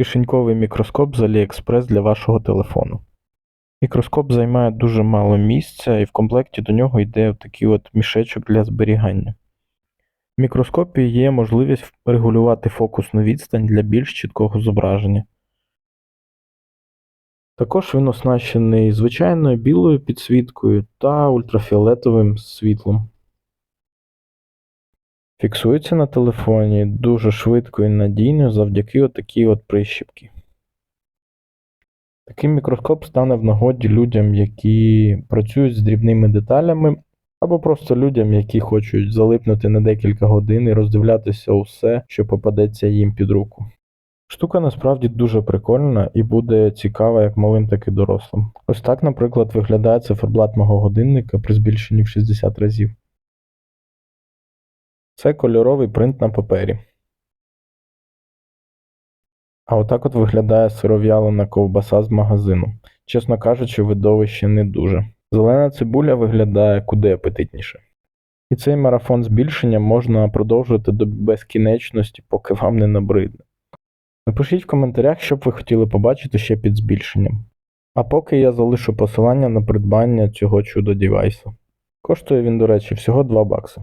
Кишеньковий мікроскоп з AliExpress для вашого телефону. Мікроскоп займає дуже мало місця і в комплекті до нього йде такий от мішечок для зберігання. В мікроскопі є можливість регулювати фокусну відстань для більш чіткого зображення. Також він оснащений звичайною білою підсвіткою та ультрафіолетовим світлом. Фіксується на телефоні дуже швидко і надійно завдяки отакій от прищіпці. Такий мікроскоп стане в нагоді людям, які працюють з дрібними деталями, або просто людям, які хочуть залипнути на декілька годин і роздивлятися усе, що попадеться їм під руку. Штука насправді дуже прикольна і буде цікава як малим, так і дорослим. Ось так, наприклад, виглядає циферблат мого годинника при збільшенні в 60 разів. Це кольоровий принт на папері. А отак от виглядає сиров'ялена ковбаса з магазину. Чесно кажучи, видовище не дуже. Зелена цибуля виглядає куди апетитніше. І цей марафон збільшення можна продовжувати до безкінечності, поки вам не набридне. Напишіть в коментарях, що б ви хотіли побачити ще під збільшенням. А поки я залишу посилання на придбання цього чудо девайсу. Коштує він, до речі, всього 2 бакси.